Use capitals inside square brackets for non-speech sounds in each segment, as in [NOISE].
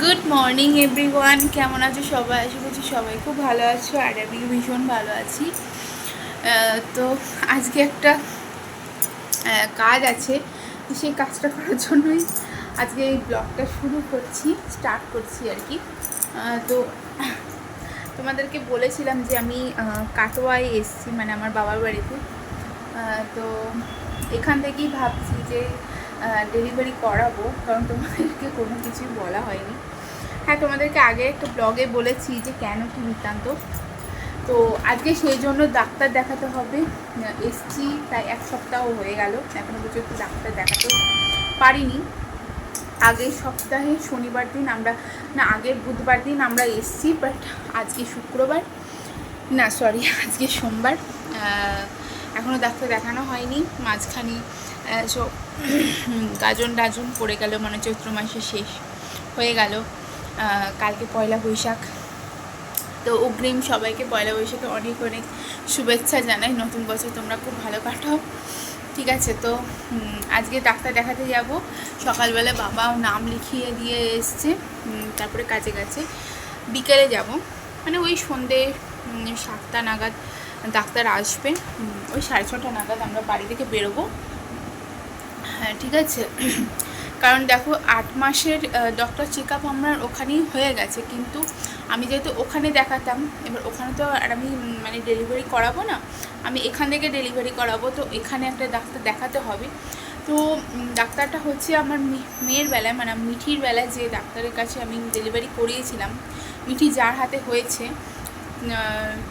Good morning everyone কেমন আছো সবাই? আশা করছি সবাই খুব ভালো আছো, আর আমি ভীষণ ভালো আছি। তো আজকে একটা কাজ আছে। সেই কাজটা করার জন্যই আজকে এই ব্লগটা শুরু করছি স্টার্ট করছি আর কি। তো তোমাদেরকে বলেছিলাম যে আমি কাটোয়ায় এসেছি মানে আমার বাবার বাড়িতে। তো এখান থেকেই ভাবছি যে ডেলিভারি করাবো, কারণ তোমাদেরকে কোনো কিছুই বলা হয়নি। হ্যাঁ তোমাদেরকে আগে একটা ব্লগে বলেছি যে কেন কি বৃত্তান্ত তো আজকে সেই জন্য ডাক্তার দেখাতে হবে। এসছি প্রায় এক সপ্তাহ হয়ে গেল, এখনও পর্যন্ত ডাক্তার দেখাতে পারিনি। আগের সপ্তাহে শনিবার দিন আমরা, না আগের বুধবার দিন আমরা এসছি বাট আজকে শুক্রবার। না সরি আজকে সোমবার। এখনও ডাক্তার দেখানো হয়নি, মাঝখানে সব গাজন টাজন পড়ে গেল মানে চৈত্র মাসে শেষ হয়ে গেল। কালকে পয়লা বৈশাখ। তো অগ্রিম সবাইকে পয়লা বৈশাখে অনেক অনেক শুভেচ্ছা জানাই। নতুন বছর তোমরা খুব ভালো কাটাও। ঠিক আছে, তো আজকে ডাক্তার দেখাতে যাব। সকালবেলা বাবা নাম লিখিয়ে দিয়ে এসছে তারপরে কাজে গেছে। বিকেলে যাব। মানে ওই সন্ধে সাতটা নাগাদ ডাক্তার আসবে। ওই সাড়ে ছটা নাগাদ আমরা বাড়ি থেকে বেরোবো। হ্যাঁ ঠিক আছে। কারণ দেখো, আট মাসের ডক্টর চেক আপ আমার ওখানেই হয়ে গেছে। কিন্তু আমি যেহেতু ওখানে দেখাতাম, এবার ওখানে তো আর আমি মানে ডেলিভারি করাবো না। আমি এখান থেকে ডেলিভারি করাবো, তো এখানে একটা ডাক্তার দেখাতে হবে। তো ডাক্তারটা হচ্ছে আমার মেয়ের বেলায় মানে মিঠির বেলায় যে ডাক্তারের কাছে আমি ডেলিভারি করিয়েছিলাম, মিঠি যার হাতে হয়েছে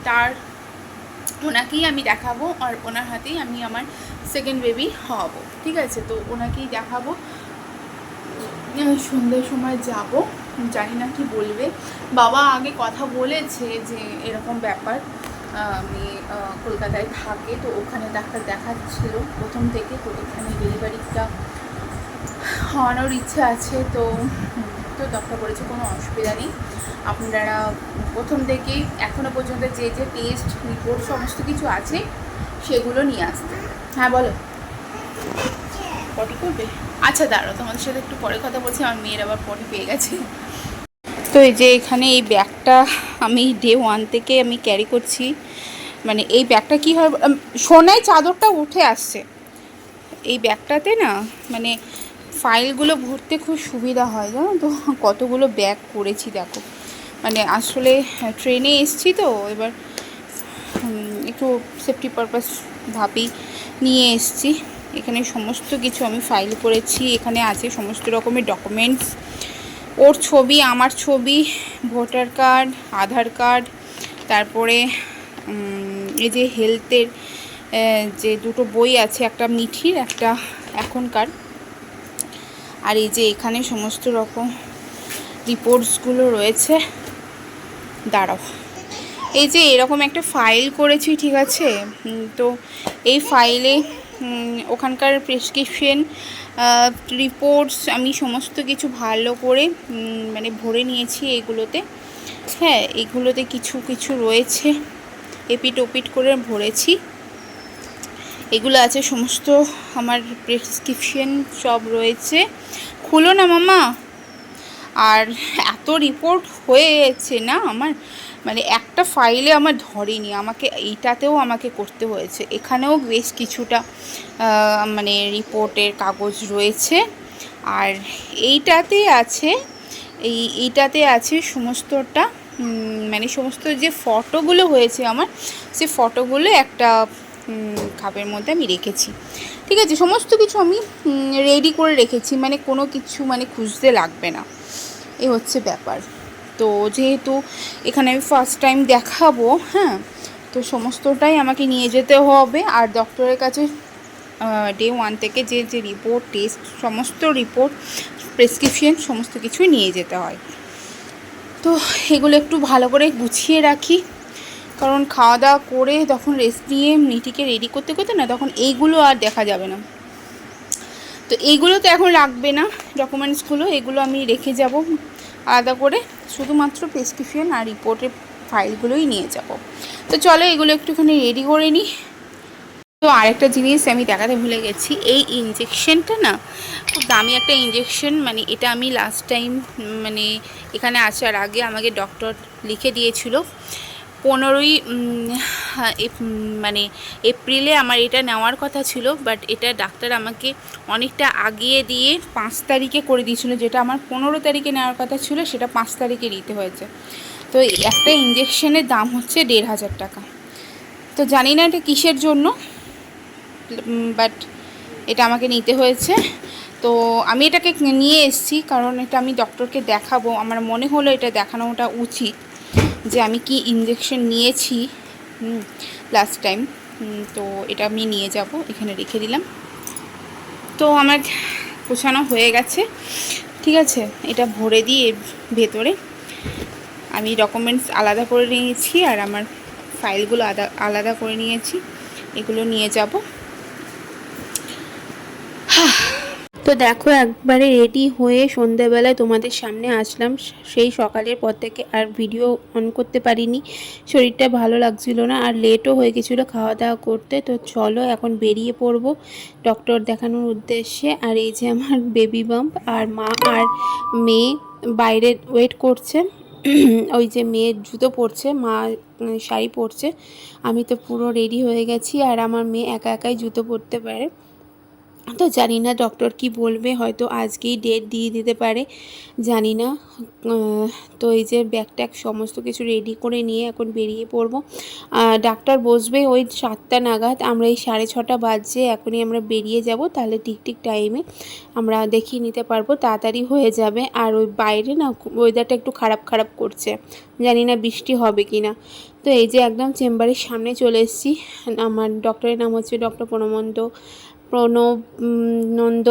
তার ওনাকেই আমি দেখাবো আর ওনার হাতেই আমি আমার সেকেন্ড বেবি হওয়াবো, ঠিক আছে? তো ওনাকেই দেখাবো। সন্ধ্যের সময় যাব, জানি না কি বলবে। বাবা আগে কথা বলেছে যে এরকম ব্যাপার আমি কলকাতায় থাকে, তো ওখানে ডাক্তার দেখাচ্ছিল প্রথম থেকে, তো এখানে ডেলিভারিটা হওয়ানোর ইচ্ছা আছে, তো তো ডক্টর বলেছে কোনো অসুবিধা নেই। আপনারা প্রথম থেকেই এখনও পর্যন্ত যে যে টেস্ট রিপোর্ট সমস্ত কিছু আছে, সেগুলো নিয়ে আসতে হ্যাঁ বলো। পটি করবে আচ্ছা দাঁড়াও, তোমাদের সাথে একটু পরে কথা বলছি, আমার মেয়ের আবার পটি পেয়ে গেছে। তো এই যে এখানে এই ব্যাগটা আমি ডে ওয়ান থেকে আমি ক্যারি করছি মানে এই ব্যাগটা কী হয় সোনায় চাদরটা উঠে আসছে। এই ব্যাগটাতে না মানে ফাইলগুলো ভরতে খুব সুবিধা হয়, জানো তো? কতগুলো ব্যাগ করেছি দেখো। মানে আসলে ট্রেনে এসছি তো, এবার একটু সেফটি পারপাস ভাবি নিয়ে এসছি। এখানে সমস্ত কিছু আমি ফাইল করেছি এখানে আছে সমস্ত রকমের ডকুমেন্টস ওর ছবি, আমার ছবি, ভোটার কার্ড, আধার কার্ড, তারপরে এই যে হেলথের যে দুটো বই আছে, একটা মিঠির, একটা এখনকার। আর এই যে এখানে সমস্ত রকম রিপোর্টসগুলো রয়েছে। দাঁড়াও। এই যে এরকম একটা ফাইল করেছি, ঠিক আছে? তো এই ফাইলে ওখানকার প্রেসক্রিপশন রিপোর্টস আমি সমস্ত কিছু ভালো করে মানে ভরে নিয়েছি এগুলোতে। হ্যাঁ এগুলোতে কিছু কিছু রয়েছে। এপিট ওপিট করে ভরেছি। এগুলো আছে, সমস্ত আমার প্রেসক্রিপশন সব রয়েছে। খুলো না মামা। আর এত রিপোর্ট হয়েছে না আমার মানে একটা ফাইলে আমার ধরেনি, আমাকে এইটাতেও আমাকে করতে হয়েছে। এখানেও বেশ কিছুটা মানে রিপোর্টের কাগজ রয়েছে। আর এইটাতে আছে, এই, এইটাতে আছে সমস্তটা মানে সমস্ত যে ফটোগুলো হয়েছে আমার, সে ফটোগুলো একটা খাপের মধ্যে আমি রেখেছি। ঠিক আছে, সমস্ত কিছু আমি রেডি করে রেখেছি মানে কোনো কিছু মানে খুঁজতে লাগবে না। এ হচ্ছে ব্যাপার। তো যেহেতু এখানে আমি ফার্স্ট টাইম দেখাবো হ্যাঁ তো সমস্তটাই আমাকে নিয়ে যেতে হবে। আর ডক্টরের কাছে ডে ওয়ান থেকে যে যে রিপোর্ট টেস্ট সমস্ত রিপোর্ট প্রেসক্রিপশন সমস্ত কিছুই নিয়ে যেতে হয়। তো এগুলো একটু ভালো করে গুছিয়ে রাখি। কারণ খাওয়া দাওয়া করে তখন রেস্ট নিয়ে মিটিকে রেডি করতে করতে না তখন এইগুলো আর দেখা যাবে না। তো এইগুলো তো এখন রাখবে না ডকুমেন্টসগুলো এগুলো আমি রেখে যাব আলাদা করে। শুধুমাত্র প্রেসক্রিপশন আর রিপোর্টের ফাইলগুলোই নিয়ে যাব। তো চলো এগুলো একটুখানি রেডি করে নিই। তো আরেকটা জিনিস আমি দেখাতে ভুলে গেছি, এই ইঞ্জেকশনটা না খুব দামি একটা ইঞ্জেকশন মানে এটা আমি লাস্ট টাইম মানে এখানে আসার আগে আমাকে ডক্টর লিখে দিয়েছিল। পনেরোই হ্যাঁ, মানে এপ্রিলে আমার এটা নেওয়ার কথা ছিল বাট এটা ডাক্তার আমাকে অনেকটা আগিয়ে দিয়ে পাঁচ তারিখে করে দিয়েছিল যেটা আমার পনেরো তারিখে নেওয়ার কথা ছিল সেটা পাঁচ তারিখে নিতে হয়েছে। তো একটা ইঞ্জেকশনের দাম হচ্ছে দেড় হাজার টাকা। তো জানি না এটা কিসের জন্য বাট এটা আমাকে নিতে হয়েছে। তো আমি এটাকে নিয়ে এসেছি কারণ এটা আমি ডক্টরকে দেখাবো। আমার মনে হলো এটা দেখানোটা উচিত। যে আমি কি ইঞ্জেকশন নিয়েছি লাস্ট টাইম তো এটা আমি নিয়ে যাব, এখানে রেখে দিলাম। তো আমার পোছানো হয়ে গেছে, ঠিক আছে? এটা ভরে দিয়ে ভেতরে আমি ডকুমেন্টস আলাদা করে নিয়েছি আর আমার ফাইলগুলো আলাদা আলাদা করে নিয়েছি। এগুলো নিয়ে যাব। তো দেখো, একবারে রেডি হয়ে সন্ধেবেলায় তোমাদের সামনে আসলাম। সেই সকালের পর থেকে আর ভিডিও অন করতে পারিনি। শরীরটা ভালো লাগছিল না আর লেটও হয়ে গেছিল খাওয়া দাওয়া করতে। তো চলো এখন বেরিয়ে পড়ব ডক্টর দেখানোর উদ্দেশ্যে। আর এই যে আমার বেবি বাম্প আর মা আর মেয়ে বাইরে ওয়েট করছে। [CLEARS THROAT] ওই যে মেয়ের জুতো পরছে, মা শাড়ি পরছে। আমি তো পুরো রেডি হয়ে গেছি আর আমার মেয়ে একা একাই জুতো পরতে পারে। তো জানি না ডক্টর কি বলবে, হয়তো আজকেই ডেট দিয়ে দিতে পারে, জানি না। তো এই যে ব্যাগ ট্যাগ সমস্ত কিছু রেডি করে নিয়ে এখন বেরিয়ে পড়ব। ডাক্তার বসবে ওই সাতটা নাগাদ, আমরা এই সাড়ে ছটা বাজছে, এখনই আমরা বেরিয়ে যাব, তাহলে ঠিক ঠিক টাইমে আমরা দেখিয়ে নিতে পারব, তাড়াতাড়ি হয়ে যাবে। আর ওই বাইরে না ওয়েদারটা একটু খারাপ খারাপ করছে, জানি না বৃষ্টি হবে কি না তো এই যে একদম চেম্বারের সামনে চলে এসেছি, আমার ডক্টরের নাম হচ্ছে ডক্টর প্রণমন্ত। প্রণব নন্দ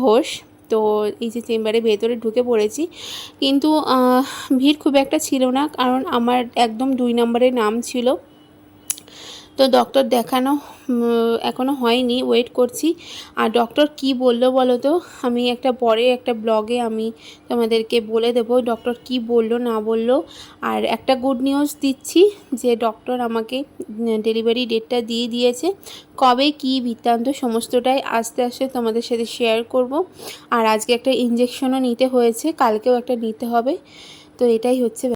ঘোষ। তো এই যে চেম্বারে ভেতরে ঢুকে পড়েছি। কিন্তু ভিড় খুব একটা ছিল না। কারণ আমার একদম দুই নম্বরে নাম ছিল। তো ডক্টর দেখানো এখনও হয়নি ওয়েট করছি। আর ডক্টর কি বলল বলো তো? আমি একটা পরে একটা ব্লগে আমি তোমাদেরকে বলে দেবো ডক্টর কি বলল না বলল। আর একটা গুড নিউজ দিচ্ছি যে ডক্টর আমাকে ডেলিভারি ডেটটা দিয়ে দিয়েছে। কবে, কি বৃত্তান্ত, সমস্তটাই আস্তে আস্তে তোমাদের সাথে শেয়ার করব। আর আজকে একটা ইঞ্জেকশনও নিতে হয়েছে, কালকেও একটা নিতে হবে। তো এটাই হচ্ছে